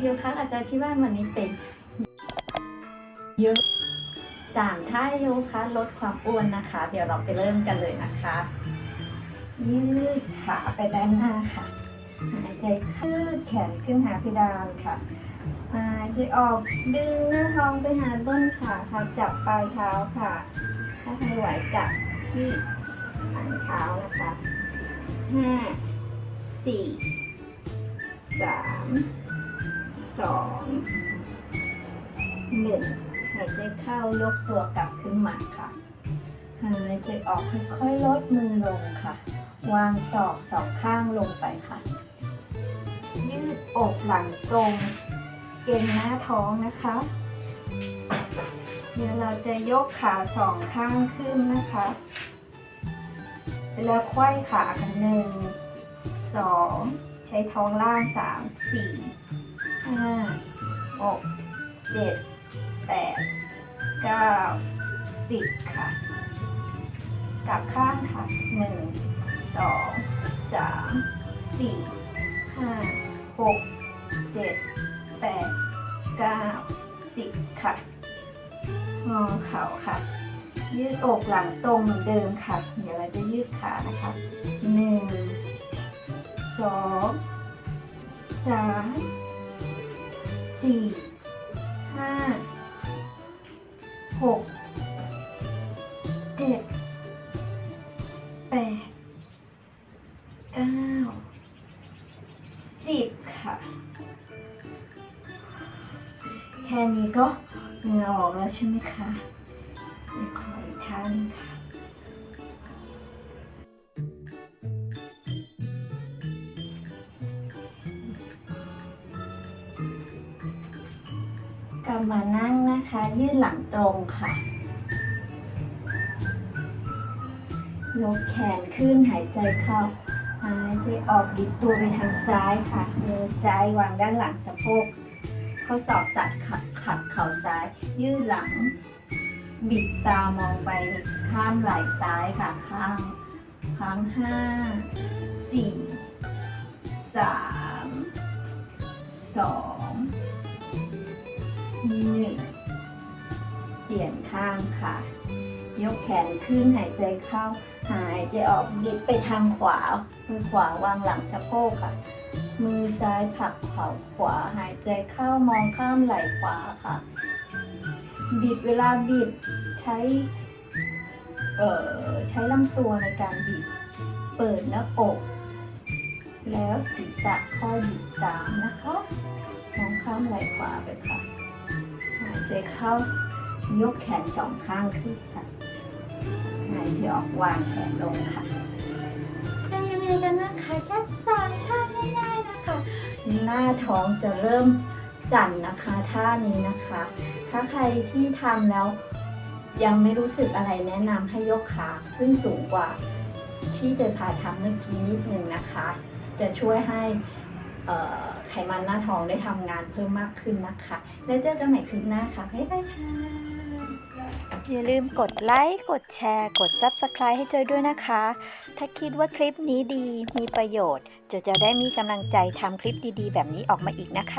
โยคะอาจารย์ที่ว่าวันนี้เป็นเยอะสามท่าโยคะลดความอ้วนนะคะ เดี๋ยวเราไปเริ่มกันเลยนะคะ ยืดขาไปด้านหน้าค่ะ หายใจขึ้นแขนขึ้นหาเพดานค่ะหายใจออกดึงหน้าท้องไปหาต้นขาค่ะจับปลายเท้าค่ะ ถ้าใครไหวจับที่หางเท้านะคะห้าสี่สาม สองหนึ่งหายใจเข้ายกตัวกลับขึ้นมาค่ะหายใจออกค่อยๆลดมือลงค่ะ วางศอกสองข้างลงไปค่ะ ยืดอกหลังตรง เกรงหน้าท้องนะคะ เดี๋ยวเราจะยกขาสองข้างขึ้นนะคะแล้วควยขากันหนึ่งสองใช้ท้องล่างสามสี่ ห้าหกเจ็ดแปดเก้าสิบค่ะ กลับข้างค่ะหนึ่งสองสามสี่ห้าหกเจ็ดแปดเก้าสิบค่ะงอเข่าค่ะ ยืดอกหลังตรงเหมือนเดิมค่ะ เดี๋ยวเราจะยืดขานะคะหนึ่งสองสาม สี่ห้าหกเจ็ดแปดเก้าสิบค่ะ แค่นี้ก็เหงื่อออกแล้วใช่ไหมคะเดี๋ยวขออีกท่านค่ะ กลับมานั่งนะคะ ยืดหลังตรงค่ะ ยกแขนขึ้นหายใจเข้าหายใจออกดิบตัวไปทางซ้ายค่ะมือซ้ายวางด้านหลังสะโพก ข้อศอกสัดขัดขัดเข่าซ้าย ยืดหลัง บิดตามองไปข้ามไหล่ซ้ายค่ะ ข้างข้างห้าสี่ ปลี่ยนข้างค่ะ ยกแขนขึ้นหายใจเข้า หายใจออกบิดไปทางขวา มือขวาวางหลังสะโพกค่ะ มือซ้ายผลักเข่าขวา หายใจเข้ามองข้ามไหล่ขวาค่ะ บิดเวลาบิดใช้ เอ่อ ใช้ลำตัวในการบิด เปิดหน้าอกแล้วศีรษะข้อบิดตามนะคะ มองข้ามไหล่ขวาไปค่ะ หายใจเข้า ยกแขนสองข้างขึ้นค่ะหายใจออกวางแขนลงค่ะจะยังไงกันนะคะแค่สามท่าง่ายๆนะคะ หน้าท้องจะเริ่มสั่นนะคะท่านี้นะคะ ถ้าใครที่ทำแล้วยังไม่รู้สึกอะไรแนะนำให้ยกขาขึ้นสูงกว่า ที่เจพาทำเมื่อกี้นิดนึงนะคะ จะช่วยให้เอ่อ ไขมันหน้าท้องได้ทำงานเพิ่มมากขึ้นนะคะ แล้วเจอกันใหม่คลิปหน้าค่ะบ๊ายบายค่ะ อย่าลืมกดไลค์ กดแชร์ กด Subscribe ให้จอยด้วยนะคะ ถ้าคิดว่าคลิปนี้ดีมีประโยชน์จอยจะได้มีกำลังใจทำคลิปดีๆ แบบนี้ออกมาอีกนะคะ